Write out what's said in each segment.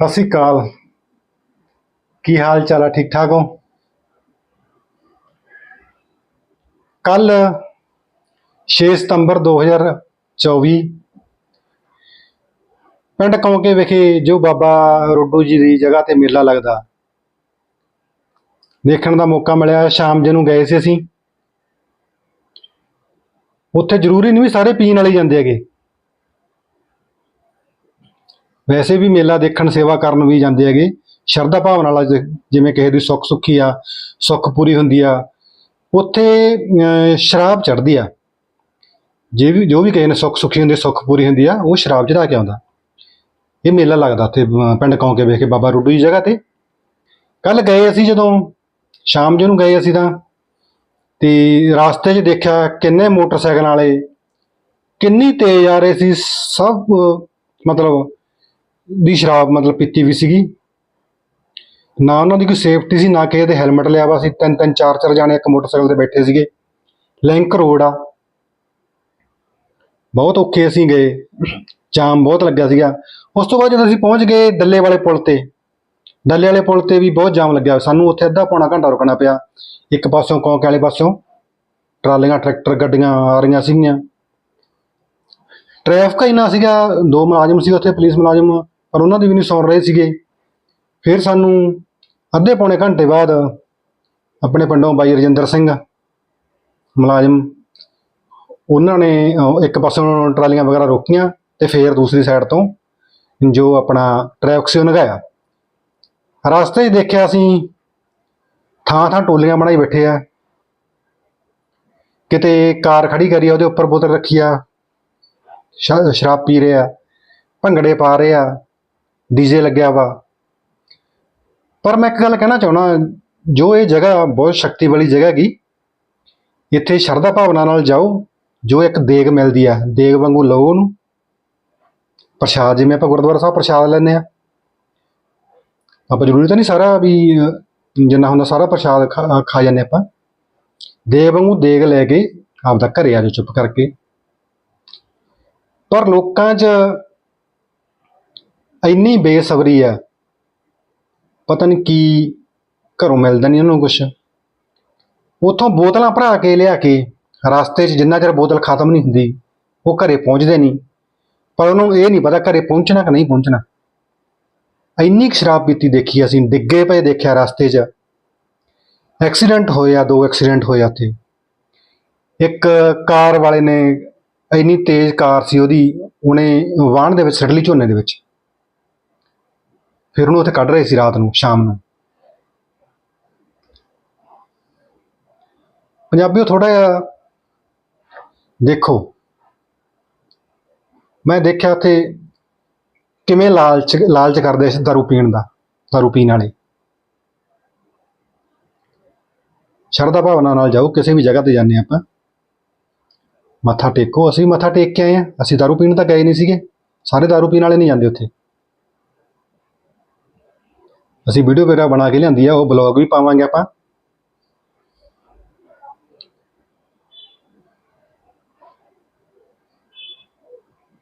ਸਤਿ ਸ੍ਰੀ ਅਕਾਲ। ਕੀ ਹਾਲ ਚਾਲ ਆ? ਠੀਕ ਠਾਕ ਹੋ? ਕੱਲ 6 ਸਤੰਬਰ 2024 ਪਿੰਡ ਕੌਂਕੇ ਵਿਖੇ ਜੋ ਬਾਬਾ ਰੋਡੂ ਜੀ ਦੀ ਜਗ੍ਹਾ ਤੇ ਮੇਲਾ ਲੱਗਦਾ ਦੇਖਣ ਦਾ ਮੌਕਾ ਮਿਲਿਆ। ਸ਼ਾਮ ਜੇ ਨੂੰ ਗਏ ਸੀ ਅਸੀਂ। ਉੱਥੇ ਜ਼ਰੂਰੀ ਨਹੀਂ ਵੀ ਸਾਰੇ ਪੀਣ ਵਾਲੇ ਜਾਂਦੇ ਹੈਗੇ। ਵੈਸੇ ਵੀ ਮੇਲਾ ਦੇਖਣ ਸੇਵਾ ਕਰਨ ਵੀ ਜਾਂਦੇ ਹੈਗੇ। ਸ਼ਰਧਾ ਭਾਵਨਾ ਨਾਲ ਜਿ- ਜਿਵੇਂ ਕਿਸੇ ਦੀ ਸੁੱਖ ਸੁੱਖੀ ਆ ਸੁੱਖ ਪੂਰੀ ਹੁੰਦੀ ਆ ਉੱਥੇ ਸ਼ਰਾਬ ਚੜ੍ਹਦੀ ਆ। ਜੇ ਵੀ ਜੋ ਵੀ ਕਿਸੇ ਨੇ ਸੁੱਖ ਸੁੱਖੀ ਹੁੰਦੀ ਸੁੱਖ ਪੂਰੀ ਹੁੰਦੀ ਆ ਉਹ ਸ਼ਰਾਬ ਚੜਾ ਕੇ ਆਉਂਦਾ। ਇਹ ਮੇਲਾ ਲੱਗਦਾ ਉੱਥੇ ਅਹ, ਪਿੰਡ ਕੌਂਕੇ ਵੇਖੇ ਬਾਬਾ ਰੁੱਡੂ ਦੀ ਜਗ੍ਹਾ ਤੇ। ਕੱਲ ਗਏ ਅਸੀਂ ਜਦੋਂ ਸ਼ਾਮ ਜਿਹਨੂੰ ਗਏ ਅਸੀਂ ਤਾਂ ਤੇ ਰਾਸਤੇ 'ਚ ਦੇਖਿਆ ਕਿੰਨੇ ਮੋਟਰਸਾਈਕਲ ਵਾਲੇ ਕਿੰਨੀ ਤੇਜ਼ ਆ ਰਹੇ ਸੀ ਸਭ ਮਤਲਬ ਦੀ ਸ਼ਰਾਬ ਮਤਲਬ ਪੀਤੀ ਵੀ ਸੀਗੀ। ਨਾ ਉਹਨਾਂ ਦੀ ਕੋਈ ਸੇਫਟੀ ਸੀ, ਨਾ ਕਿਸੇ ਦੇ ਹੈਲਮਟ ਲਿਆ ਵਾ। ਸੀ ਤਿੰਨ ਤਿੰਨ, ਚਾਰ ਚਾਰ ਜਾਣੇ ਇੱਕ ਮੋਟਰਸਾਈਕਲ ਤੇ ਬੈਠੇ ਸੀਗੇ। ਲਿੰਕ ਰੋਡ ਆ। ਬਹੁਤ ਔਖੇ ਅਸੀਂ ਗਏ। ਜਾਮ ਬਹੁਤ ਲੱਗਿਆ ਸੀਗਾ। ਉਸ ਤੋਂ ਬਾਅਦ ਜਦੋਂ ਅਸੀਂ ਪਹੁੰਚ ਗਏ ਡੱਲੇ ਵਾਲੇ ਪੁਲ ਤੇ, ਡੱਲੇ ਵਾਲੇ ਪੁਲ ਤੇ ਵੀ ਬਹੁਤ ਜਾਮ ਲੱਗਿਆ। ਸਾਨੂੰ ਉੱਥੇ ਅੱਧਾ ਪੌਣਾ ਘੰਟਾ ਰੁਕਣਾ ਪਿਆ। ਇੱਕ ਪਾਸਿਓਂ ਕੌਂਕੇ ਵਾਲੇ ਪਾਸਿਓਂ ਟਰਾਲੀਆਂ, ਟਰੈਕਟਰ, ਗੱਡੀਆਂ ਆ ਰਹੀਆਂ ਸੀਗੀਆਂ। ਟ੍ਰੈਫਿਕ ਇੰਨਾ ਸੀਗਾ, ਦੋ ਮੁਲਾਜ਼ਮ ਸੀ ਉੱਥੇ, ਪੁਲਿਸ ਮੁਲਾਜ਼ਮ ਪਰ ਉਹਨਾਂ ਦੀ ਵੀ ਨਹੀਂ ਸੁਣ ਰਹੇ ਸੀਗੇ। ਫਿਰ ਸਾਨੂੰ ਅੱਧੇ ਪੌਣੇ ਘੰਟੇ ਬਾਅਦ ਆਪਣੇ ਪਿੰਡੋਂ ਬਾਈ ਰਜਿੰਦਰ ਸਿੰਘ ਮੁਲਾਜ਼ਮ, ਉਹਨਾਂ ਨੇ ਇੱਕ ਪਾਸੋਂ ਟਰਾਲੀਆਂ ਵਗੈਰਾ ਰੋਕੀਆਂ ਤੇ ਫਿਰ ਦੂਸਰੀ ਸਾਈਡ ਤੋਂ ਜੋ ਆਪਣਾ ਟ੍ਰੈਫਿਕ ਸੀ ਉਹ ਲੰਘਾਇਆ ਰਸਤੇ 'ਚ ਦੇਖਿਆ ਅਸੀਂ, ਥਾਂ ਥਾਂ ਟੋਲੀਆਂ ਬਣਾਈ ਬੈਠੇ ਆ। ਕਿਤੇ ਕਾਰ ਖੜੀ ਕਰੀ ਆ, ਉਹਦੇ ਉੱਪਰ ਬੋਤਲ ਰੱਖੀ ਆ ਸ਼ਰਾਬ ਪੀ ਰਹੇ ਆ, ਭੰਗੜੇ ਪਾ ਰਹੇ ਆ। ਡੀਜੇ ਲੱਗਿਆ ਵਾ। ਪਰ ਮੈਂ ਇੱਕ ਗੱਲ ਕਹਿਣਾ ਚਾਹੁੰਦਾ, ਜੋ ਇਹ ਜਗ੍ਹਾ ਬਹੁਤ ਸ਼ਕਤੀ ਵਾਲੀ ਜਗ੍ਹਾ ਹੈਗੀ, ਇੱਥੇ ਸ਼ਰਧਾ ਭਾਵਨਾ ਨਾਲ ਜਾਓ, ਜੋ ਇੱਕ ਦੇਗ ਮਿਲਦੀ ਆ, ਦੇਗ ਵਾਂਗੂ ਲਓ ਉਹਨੂੰ। ਪ੍ਰਸ਼ਾਦ ਜਿਵੇਂ ਆਪਾਂ ਗੁਰਦੁਆਰਾ ਸਾਹਿਬ ਪ੍ਰਸ਼ਾਦ ਲੈਂਦੇ ਆ। ਆਪਾਂ ਜ਼ਰੂਰੀ ਤਾਂ ਨਹੀਂ ਸਾਰਾ ਵੀ, ਜਿੰਨਾ ਹੁੰਦਾ ਸਾਰਾ ਪ੍ਰਸ਼ਾਦ ਖਾ ਖਾ ਜਾਂਦੇ ਆਪਾਂ। ਦੇਗ ਵਾਂਗੂ ਦੇਗ ਲੈ ਕੇ ਆਪਦਾ ਘਰੇ ਆ ਜਾਓ ਚੁੱਪ ਕਰਕੇ। ਪਰ ਲੋਕਾਂ 'ਚ ਇੰਨੀ ਬੇਸਬਰੀ ਆ। ਪਤਾ ਨਹੀਂ ਕੀ ਘਰੋਂ ਮਿਲਦਾ ਨਹੀਂ ਉਹਨੂੰ ਕੁਛ। ਉਥੋਂ ਬੋਤਲਾਂ ਭਰਾ ਕੇ ਲਿਆ ਕੇ ਰਸਤੇ 'ਚ ਜਿੰਨਾ ਚਿਰ ਬੋਤਲ ਖਤਮ ਨਹੀਂ ਹੁੰਦੀ, ਉਹ ਘਰੇ ਪਹੁੰਚਦੇ ਨਹੀਂ ਪਰ ਉਹਨੂੰ ਇਹ ਨਹੀਂ ਪਤਾ ਘਰੇ ਪਹੁੰਚਣਾ ਕਿ ਨਹੀਂ ਪਹੁੰਚਣਾ। ਇੰਨੀ ਕੁ ਸ਼ਰਾਬ ਪੀਤੀ ਦੇਖੀ ਅਸੀਂ, ਡਿੱਗੇ ਪਏ ਦੇਖਿਆ ਰਸਤੇ 'ਚ। ਐਕਸੀਡੈਂਟ ਹੋਇਆ, ਦੋ ਐਕਸੀਡੈਂਟ ਹੋਇਆ ਉੱਥੇ। ਇੱਕ ਕਾਰ ਵਾਲੇ ਨੇ, ਇੰਨੀ ਤੇਜ਼ ਕਾਰ ਸੀ ਉਹਦੀ, ਉਹਨੇ ਵਾਹਣ ਦੇ ਵਿੱਚ ਸੱਟ ਝੋਨੇ ਦੇ ਵਿੱਚ। ਫਿਰ ਉਹਨੂੰ ਉੱਥੇ ਕੱਢ ਰਹੇ ਸੀ ਰਾਤ ਨੂੰ, ਸ਼ਾਮ ਨੂੰ। ਪੰਜਾਬੀਓ ਥੋੜਾ ਜਿਹਾ ਦੇਖੋ। ਮੈਂ ਦੇਖਿਆ ਉੱਥੇ ਕਿਵੇਂ ਲਾਲਚ ਲਾਲਚ ਕਰਦੇ ਸੀ ਦਾਰੂ ਪੀਣ ਦਾ, ਦਾਰੂ ਪੀਣ ਵਾਲੇ। ਸ਼ਰਧਾ ਭਾਵਨਾ ਨਾਲ ਜਾਓ, ਕਿਸੇ ਵੀ ਜਗ੍ਹਾ ਤੇ ਜਾਂਦੇ ਆਪਾਂ। ਮੱਥਾ ਟੇਕੋ, ਅਸੀਂ ਮੱਥਾ ਟੇਕ ਕੇ ਆਏ ਆ ਅਸੀਂ ਦਾਰੂ ਪੀਣ ਤਾਂ ਗਏ ਨਹੀਂ ਸੀਗੇ। ਸਾਰੇ ਦਾਰੂ ਪੀਣ ਵਾਲੇ ਨਹੀਂ ਜਾਂਦੇ ਉੱਥੇ। ਅਸੀਂ ਵੀਡੀਓ ਵਗੈਰਾ ਬਣਾ ਕੇ ਲਿਆਂਦੀ ਆ, ਉਹ ਬਲੌਗ ਵੀ ਪਾਵਾਂਗੇ ਆਪਾਂ।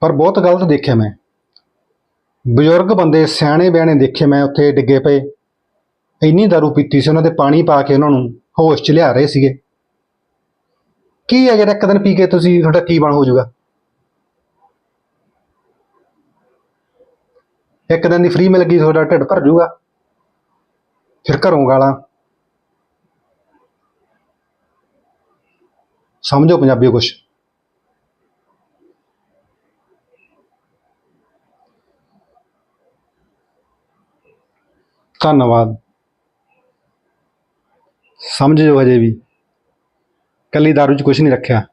ਪਰ ਬਹੁਤ ਗਲਤ ਦੇਖਿਆ ਮੈਂ। ਬਜ਼ੁਰਗ ਬੰਦੇ, ਸਿਆਣੇ ਬਿਆਣੇ ਦੇਖੇ ਮੈਂ ਉੱਥੇ ਡਿੱਗੇ ਪਏ। ਇੰਨੀ ਦਾਰੂ ਪੀਤੀ ਸੀ, ਉਹਨਾਂ ਦੇ ਪਾਣੀ ਪਾ ਕੇ ਉਹਨਾਂ ਨੂੰ ਹੋਸ਼ 'ਚ ਲਿਆ ਰਹੇ ਸੀਗੇ। ਕੀ ਹੈ ਜਿਹੜਾ ਇੱਕ ਦਿਨ ਪੀ ਕੇ ਤੁਸੀਂ, ਤੁਹਾਡਾ ਕੀ ਬਣ ਹੋ ਜਾਊਗਾ? ਇੱਕ ਦਿਨ ਦੀ ਫ੍ਰੀ ਮਿਲ ਗਈ, ਤੁਹਾਡਾ ਢਿੱਡ ਭਰ ਜਾਊਗਾ। ਫਿਰ ਘਰੋਂ ਗਾਲਾਂ। ਸਮਝੋ ਪੰਜਾਬੀ ਕੁਛ। ਧੰਨਵਾਦ। ਸਮਝ ਜੋ ਹਜੇ ਵੀ। ਕੱਲੀ ਦਾਰੂ 'ਚ ਕੁਝ ਨਹੀਂ ਰੱਖਿਆ।